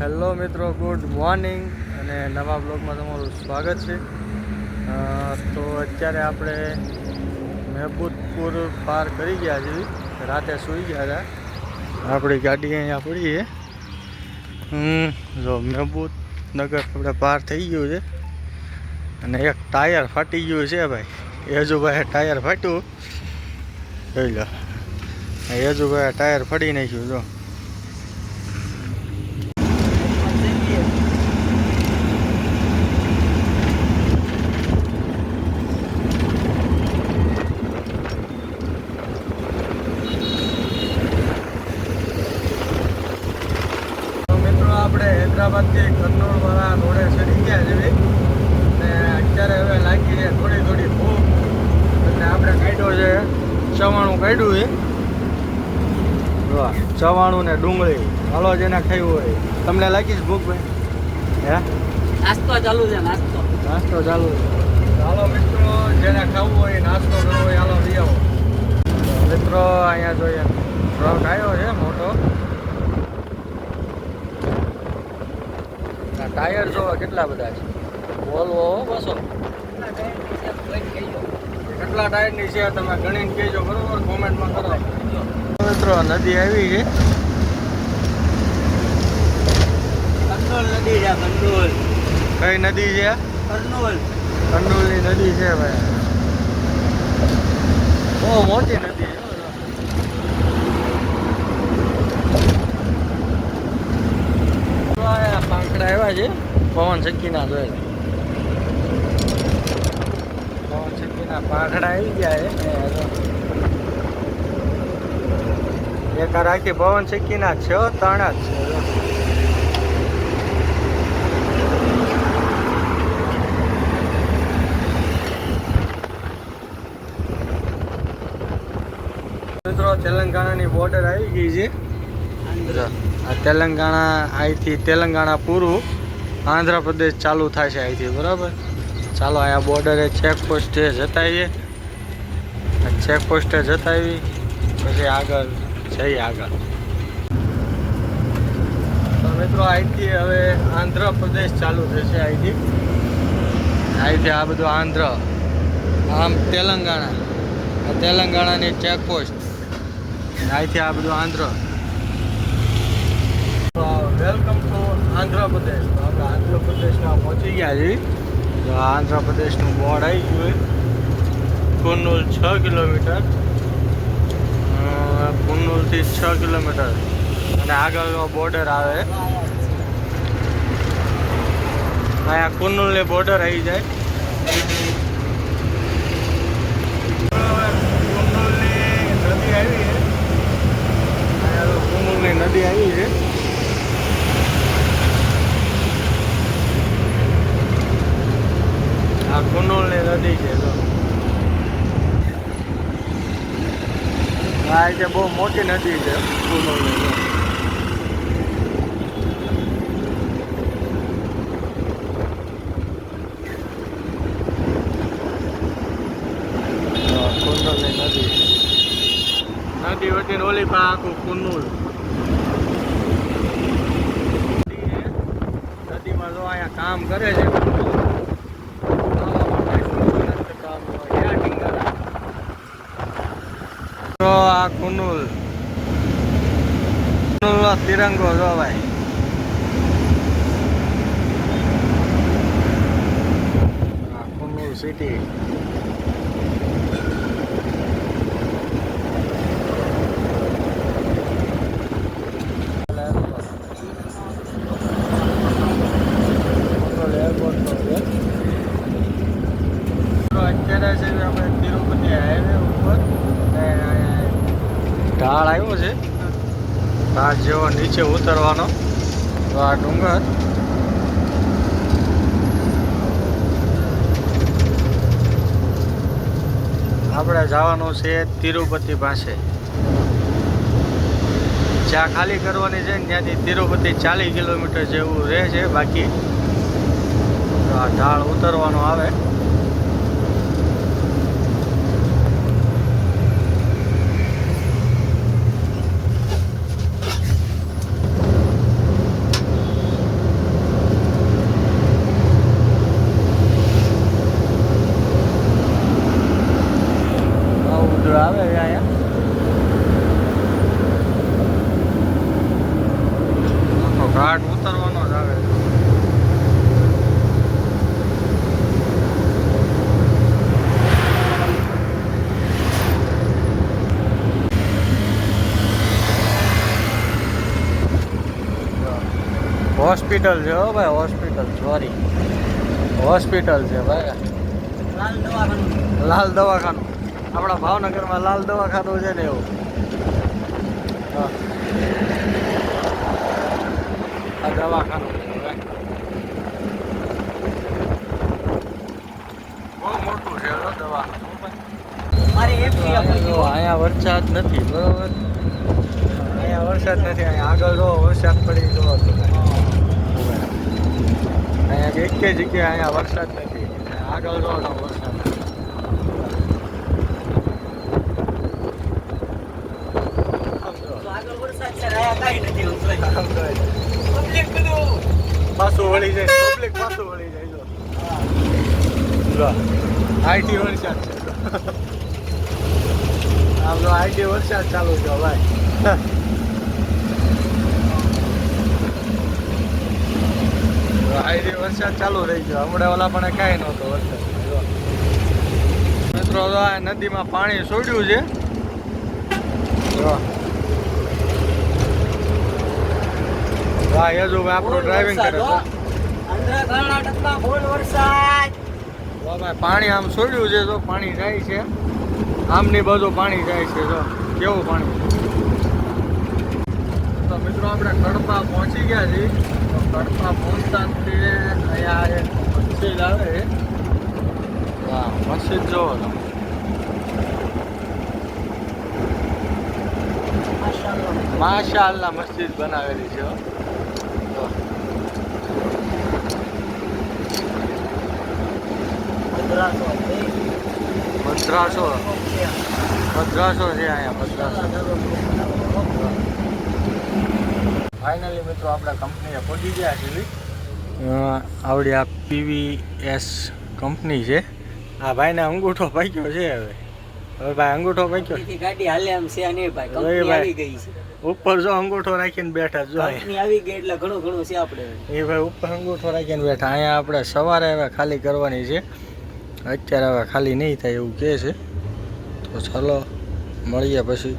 Hello મિત્રો, good morning અને નવા બ્લોગમાં તમારું સ્વાગત છે. તો અત્યારે આપણે મહેબૂદપુર પાર કરી ગયા છીએ. રાતે સૂઈ ગયા હતા. આપણી ગાડી અહીંયા પડી છે. જો મહેબૂદનગર આપણે પાર થઈ ગયું છે. અને એક ટાયર ફાટી ગયું છે ભાઈ. યજુભાઈ ટાયર ફાટ્યું. જોઈ લો. યજુભાઈ ટાયર ફાડી નાખ્યું, જો તો મિત્રો આપણે હૈદરાબાદથી કન્નોળ વાળા રોડે ચડી ગયા જેવી ને અત્યારે હવે લાગી છે થોડી થોડી ભૂખ. એટલે આપણે કાઢ્યો છે. ચવાણું કાઢ્યું એ ચવાણું ને ડુંગળી. હાલો જેને ખાયું હોય. તમને લાગી ભૂખ ભાઈ? હે? નાસ્તો ચાલુ છે નાસ્તો. નાસ્તો ચાલુ છે. હાલો મિત્રો જેને ખાવું હોય નાસ્તો કરવો હોય હાલો લઈ આવો. મિત્રો અહીંયા જોઈએ. ટ્રક આવ્યો છે મોટો આ ટાયર જો કેટલા બધા છે? વોલ્વો બસો કેટલા ટાયરની છે તમે ગણીને કહેજો બરોબર? કોમેન્ટમાં કરો. મિત્રો નદી આવી છે. કંડોલ નદી છે કંડોલ. કઈ નદી છે? કર્નૂલ કંડોલની નદી છે ભાઈ. બહુ મોટી નદી છે હો. તો આ પાંખડા આવ્યા છે. પવન ચક્કીના જોઈ પવન ચક્કીના પાંખડા આવી ગયા છે. એક રાખી પવન ચક્કીના છ ત્રણ જ છે. મિત્રો તેલંગાણાની બોર્ડર આવી ગઈ છે. આ તેલંગાણા અહીંથી તેલંગાણા પૂરું. આંધ્રપ્રદેશ ચાલુ થાય છે અહીંથી, બરાબર? ચાલો, અહીંયા બોર્ડરે ચેકપોસ્ટે જતાવીએ ચેકપોસ્ટે જતાવી, પછી આગળ જઈએ આગળ. મિત્રો, અહીંથી હવે આંધ્રપ્રદેશ ચાલુ થશે અહીંથી. અહીંથી આ બધું આંધ્ર, આમ તેલંગાણા. તેલંગાણાની ચેકપોસ્ટ અહીંથી આ બધું આંધ્ર વેલકમ ટુ આંધ્રપ્રદેશ તો આપણે આંધ્રપ્રદેશમાં પહોંચી ગયા છીએ આંધ્રપ્રદેશનું બોર્ડ આવી ગયું છે. કુન્નુલ છ કિલોમીટર. અ, કુન્નુલથી છ કિલોમીટર. અને આગળ બોર્ડર આવે. અહીંયા કુન્નુલની બોર્ડર આવી જાય. કુન્નુલની નદી આવી છે અહીંયા તો કુન્નુલની નદી આવી છે આ કુન્નુલની નદી છે તો આ રીતે બહુ મોટી નદી છે. નદી વટીને ઓલી પા આખું કુન્નુલ નદી નદીમાં જો અહીંયા કામ કરે છે. આ કુનુલ. કુનુલનો તિરંગો જો ભાઈ આ કુનુલ સિટી અત્યારે છે આપણે તિરુપતિ હાઈવે ઉપર ઢાળ આવ્યો છે. ઢાળ જેવો નીચે ઉતરવાનો. તો આ ડુંગર. આપણે જવાનું છે તિરુપતિ પાસે. જ્યાં ખાલી કરવાની છે ત્યાંથી તિરુપતિ ચાલીસ કિલોમીટર જેવું રહે છે બાકી. ઢાળ ઉતરવાનો આવે છે અહીંયા આખો ઘાટ ઉતરવાનો જ આવે છે હોસ્પિટલ છે હો ભાઈ હોસ્પિટલ સોરી હોસ્પિટલ છે ભાઈ. લાલ દવાખાનું. લાલ દવાખાનું. આપણા ભાવનગરમાં લાલ દવાખાનું છે ને એવું. હા. આ દવાખાનું. બહુ મોટું છે દવાખાનું. અહીંયા વરસાદ નથી બરોબર? અહીંયા વરસાદ નથી અહીંયા આગળ જો વરસાદ પડી જો અહીંયા એક કે જગ્યાએ અહીંયા વરસાદ નથી. આગળ જો વરસાદ. પાછું વળી જાય પબ્લિક વળી જાય, જો. આઈટી વરસાદ છે. આમ આઈટી વરસાદ ચાલુ છે, ભાઈ. આઈટી વરસાદ ચાલુ રહી ગયો. હમણાં ઓલા પણ કાંઈ નહોતો વરસાદ. મિત્રો તો આ નદીમાં પાણી છોડ્યું છે. જો. હા. આપણો ડ્રાઇવિંગ કરે છે પાણી આમ છોડ્યું છે તો પાણી જાય છે. આમની બધું પાણી જાય છે જો. કેવું પાણી? તો મિત્રો આપણે કડપા પહોંચી ગયા છીએ. તો કડપા પહોંચતા અહીંયા એક મસ્જિદ આવે હા, મસ્જિદ જોવો તમે માશાઅલ્લાહ. અલ્લાહ મસ્જિદ બનાવેલી છે મદ્રાસો મદ્રાસો છે. અહીંયા ભદ્રાસો ફાઇનલી મિત્રો આપણા કંપનીએ પહોંચી ગયા છે આવડી આ પીવીએસ કંપની છે. આ ભાઈને અંગૂઠો પાક્યો છે હવે. હવે ભાઈ અંગૂઠો પાક્યો ગાડી હાલે એમ છે નહીં ભાઈ કંપની આવી ગઈ છે. ઉપર જો અંગૂઠો રાખીને બેઠા જો અહીંયા. કંપની આવી ગઈ એટલે ઘણું ઘણું છે આપણે. એ ભાઈ ઉપર અંગૂઠો રાખીને બેઠા. અહીંયા આપણે સવારે હવે ખાલી કરવાની છે. અત્યારે હવે ખાલી નહીં થાય એવું કહે છે. તો ચાલો મળીએ પછી.